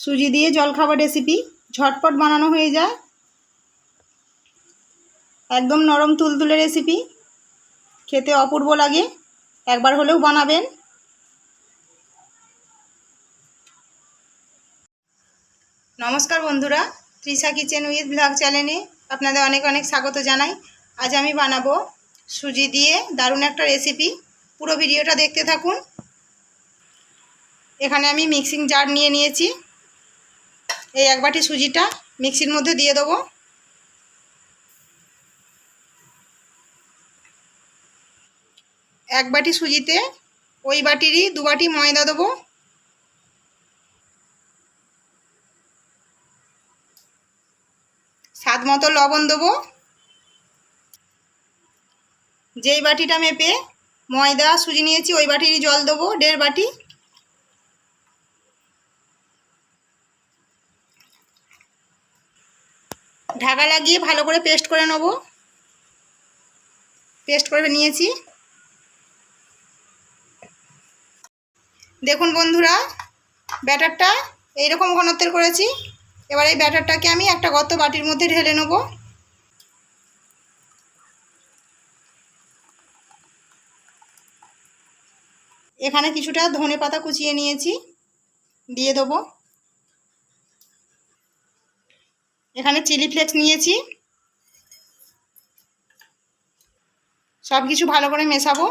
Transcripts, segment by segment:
সুজি দিয়ে জলখাবার রেসিপি ঝটপট বানানো হয়ে যায়। একদম নরম তুলতুলে রেসিপি খেতে অপূর্ব লাগে। একবার হলেও বানাবেন। নমস্কার বন্ধুরা ত্রিশা কিচেন উইথ ব্লগ চ্যানেলে আপনাদের অনেক অনেক স্বাগত জানাই। আজ আমি বানাবো সুজি দিয়ে দারুণ একটা রেসিপি পুরো ভিডিওটা দেখতে থাকুন। এখানে আমি মিক্সিং জার নিয়ে নিয়েছি। এই এক বাটি সুজিটা মিক্সির মধ্যে দিয়ে দেবো। এক বাটি সুজিতে ওই বাটিরই দু বাটি ময়দা দেবো। স্বাদ মতো লবণ দেবো। যেই বাটিটা মেপে ময়দা সুজি নিয়েছি, ওই বাটিরই জল দেবো, দেড় বাটি। ঢাকা লাগিয়ে ভালো করে পেস্ট করে নেব। পেস্ট করে নিয়েছি। দেখুন বন্ধুরা, ব্যাটারটা এইরকম ঘনত্বের করেছি। এবার এই ব্যাটারটাকে আমি একটা গত বাটির মধ্যে ঢেলে নেব। এখানে কিছুটা ধনে পাতা কুচিয়ে নিয়েছি, দিয়ে দেবো। এখানে চিলি ফ্লেক্স নিয়েছি। সব কিছু ভালো করে মেশাবো।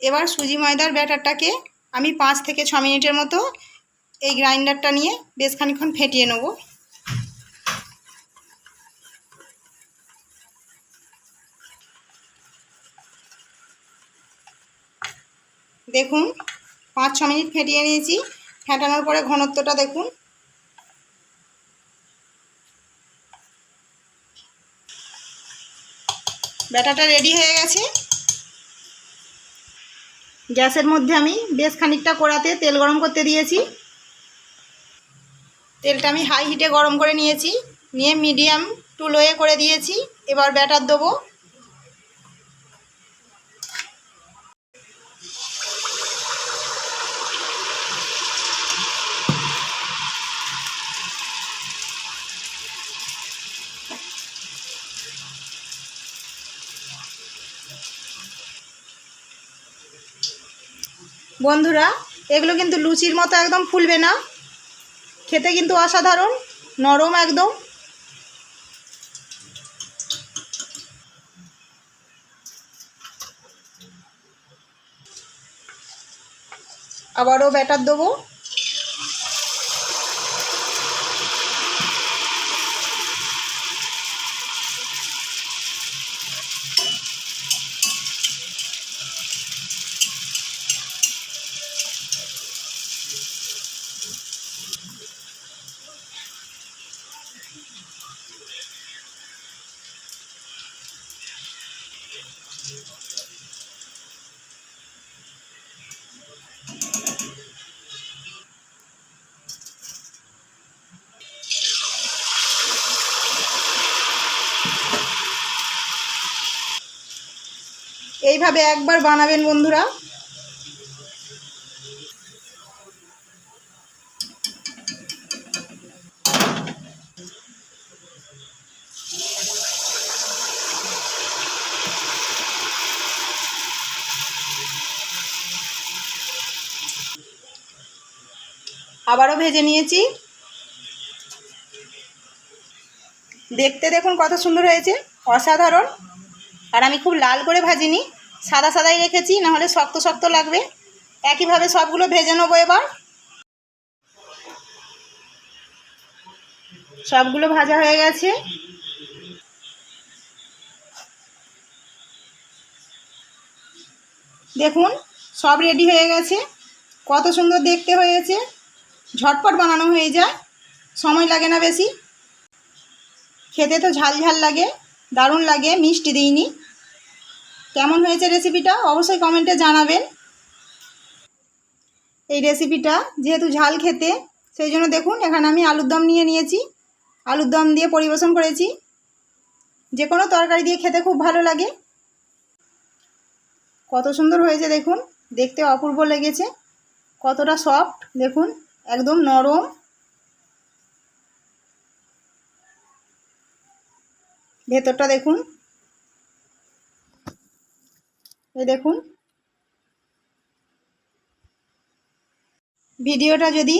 এবার সুজি ময়দার ব্যাটারটাকে আমি পাঁচ থেকে ছ মিনিটের মতো এই গ্রাইন্ডারটা নিয়ে বেশ খানিক্ষণ ফেটিয়ে নেব। দেখুন, পাঁচ, ছ মিনিট ফেটিয়ে নিয়েছি। ফেটানোর পরে ঘনত্বটা দেখুন। ব্যাটাটা রেডি হয়ে গেছে। গ্যাসের মধ্যে আমি বেশ খানিকটা কড়াতে তেল গরম করতে দিয়েছি। তেলটা আমি হাই হিটে গরম করে নিয়েছি। নিয়ে মিডিয়াম টু লোয়ে করে দিয়েছি। এবার ব্যাটার দেবো। বন্ধুরা, এগুলো কিন্তু লুচির মতো একদম ফুলবে না। খেতে কিন্তু অসাধারণ, নরম একদম। আবারও ব্যাটার দেবো। এইভাবে একবার বানাবেন বন্ধুরা। আবারও ভেজে নিয়েছি। দেখতে দেখুন কত সুন্দর হয়েছে। অসাধারণ। আর আমি খুব লাল করে ভাজিনি, সাদা সাদাই রেখেছি, নাহলে শক্ত শক্ত লাগবে। একইভাবে সবগুলো ভেজে নেব এবার। সবগুলো ভাজা হয়ে গেছে। দেখুন, সব রেডি হয়ে গেছে। কত সুন্দর দেখতে হয়েছে। ঝটপট বানানো হয়ে যায়। সময় লাগে না বেশি। খেতে তো ঝাল ঝাল লাগে। দারুণ লাগে, মিষ্টি দিইনি। কেমন হয়েছে রেসিপিটা অবশ্যই কমেন্টে জানাবেন। এই রেসিপিটা যেহেতু ঝাল খেতে, সেই জন্য দেখুন, এখানে আমি আলুর দম নিয়ে নিয়েছি। আলুর দম দিয়ে পরিবেশন করেছি। যে কোনো তরকারি দিয়ে খেতে খুব ভালো লাগে। কত সুন্দর হয়েছে দেখুন, দেখতে অপূর্ব লেগেছে। কতটা সফট দেখুন, একদম নরম। ভেতরটা দেখুন। এই দেখুন। ভিডিওটা যদি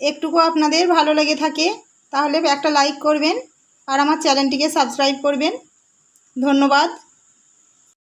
একটুকু আপনাদের ভালো লেগে থাকে, তাহলে একটা লাইক করবেন আর আমার চ্যানেলটিকে সাবস্ক্রাইব করবেন। ধন্যবাদ।